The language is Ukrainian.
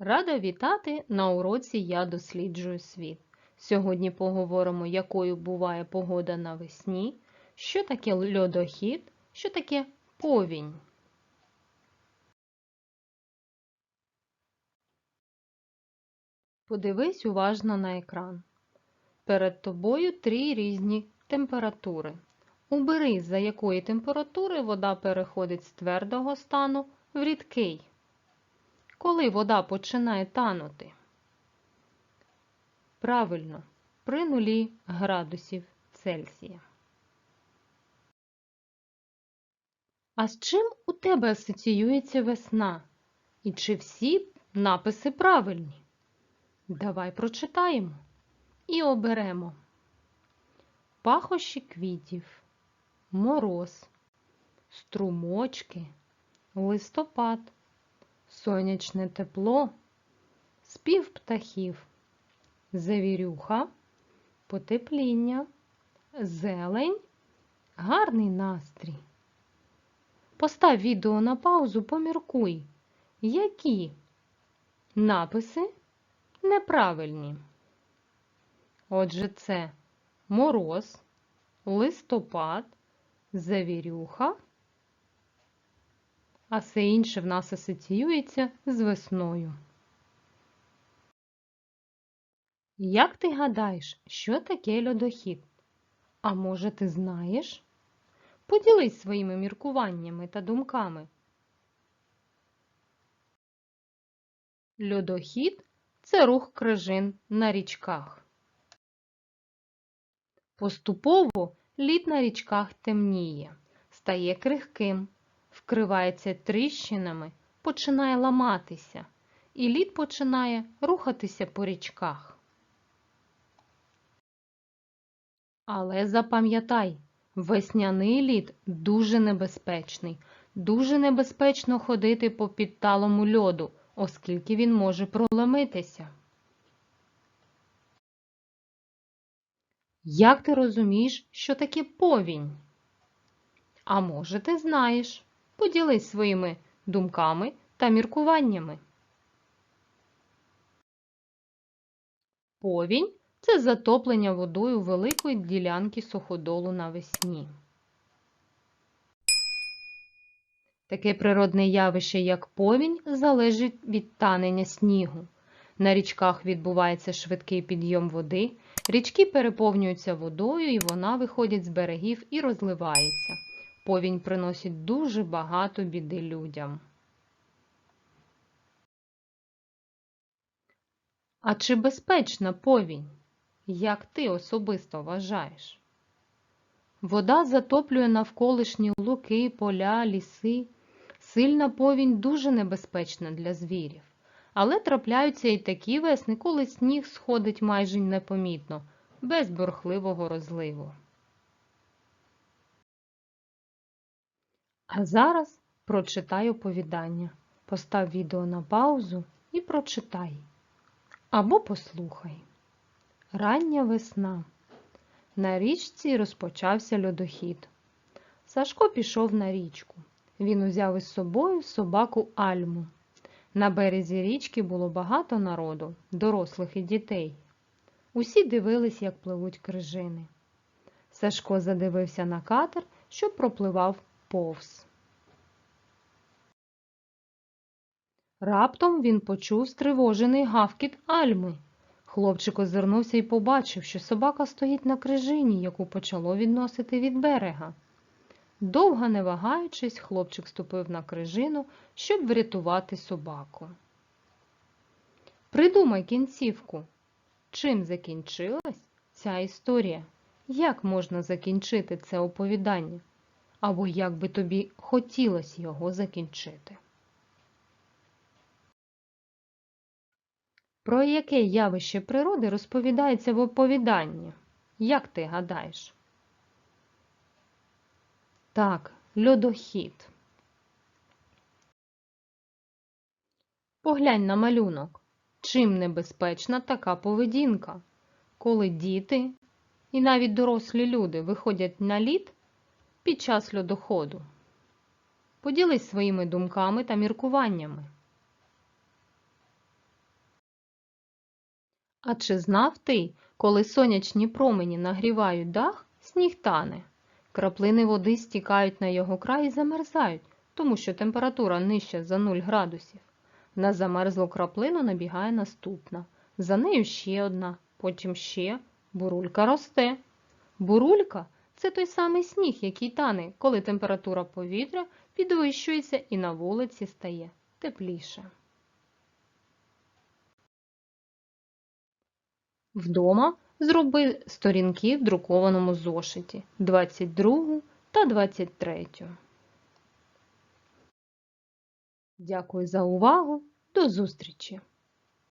Рада вітати на уроці Я досліджую світ. Сьогодні поговоримо, якою буває погода навесні, що таке льодохід, що таке повінь. Подивись уважно на екран. Перед тобою три різні температури. Убери, за якої температури вода переходить з твердого стану в рідкий. Коли вода починає танути? Правильно, при нулі градусів Цельсія. А з чим у тебе асоціюється весна? І чи всі написи правильні? Давай прочитаємо і оберемо. Пахощі квітів, мороз, струмочки, листопад сонячне тепло, спів птахів, завірюха, потепління, зелень, гарний настрій. Постав відео на паузу, поміркуй, які написи неправильні. Отже, це мороз, листопад, завірюха а все інше в нас асоціюється з весною. Як ти гадаєш, що таке льодохід? А може, ти знаєш? Поділись своїми міркуваннями та думками. Льодохід це рух крижин на річках. Поступово лід на річках темніє, стає крихким, вкривається тріщинами, починає ламатися, і лід починає рухатися по річках. Але запам'ятай, весняний лід дуже небезпечний. Дуже небезпечно ходити по підталому льоду, оскільки він може проломитися. Як ти розумієш, що таке повінь? А може, ти знаєш? Поділись своїми думками та міркуваннями. Повінь це затоплення водою великої ділянки суходолу навесні. Таке природне явище, як повінь, залежить від танення снігу. На річках відбувається швидкий підйом води, річки переповнюються водою і вона виходить з берегів і розливається. Повінь приносить дуже багато біди людям. А чи безпечна повінь? Як ти особисто вважаєш? Вода затоплює навколишні луки, поля, ліси. Сильна повінь дуже небезпечна для звірів. Але трапляються і такі весни, коли сніг сходить майже непомітно, без бурхливого розливу. А зараз прочитай оповідання. Постав відео на паузу і прочитай. Або послухай. Рання весна. На річці розпочався льодохід. Сашко пішов на річку. Він узяв із собою собаку Альму. На березі річки було багато народу, дорослих і дітей. Усі дивились, як пливуть крижини. Сашко задивився на катер, що пропливав повз. Раптом він почув стривожений гавкіт Альми. Хлопчик озирнувся і побачив, що собака стоїть на крижині, яку почало відносити від берега. Довго не вагаючись, хлопчик ступив на крижину, щоб врятувати собаку. Придумай кінцівку. Чим закінчилась ця історія? Як можна закінчити це оповідання? Або як би тобі хотілося його закінчити? Про яке явище природи розповідається в оповіданні? Як ти гадаєш? Так, льодохід. Поглянь на малюнок. Чим небезпечна така поведінка, коли діти і навіть дорослі люди виходять на лід під час льодоходу? Поділись своїми думками та міркуваннями. А чи знав ти, коли сонячні промені нагрівають дах, сніг тане? Краплини води стікають на його край і замерзають, тому що температура нижча за 0 градусів. На замерзлу краплину набігає наступна. За нею ще одна, потім ще. Бурулька росте. Бурулька це той самий сніг, який тане, коли температура повітря підвищується і на вулиці стає тепліше. Вдома зроби сторінки в друкованому зошиті 22 та 23. Дякую за увагу. До зустрічі!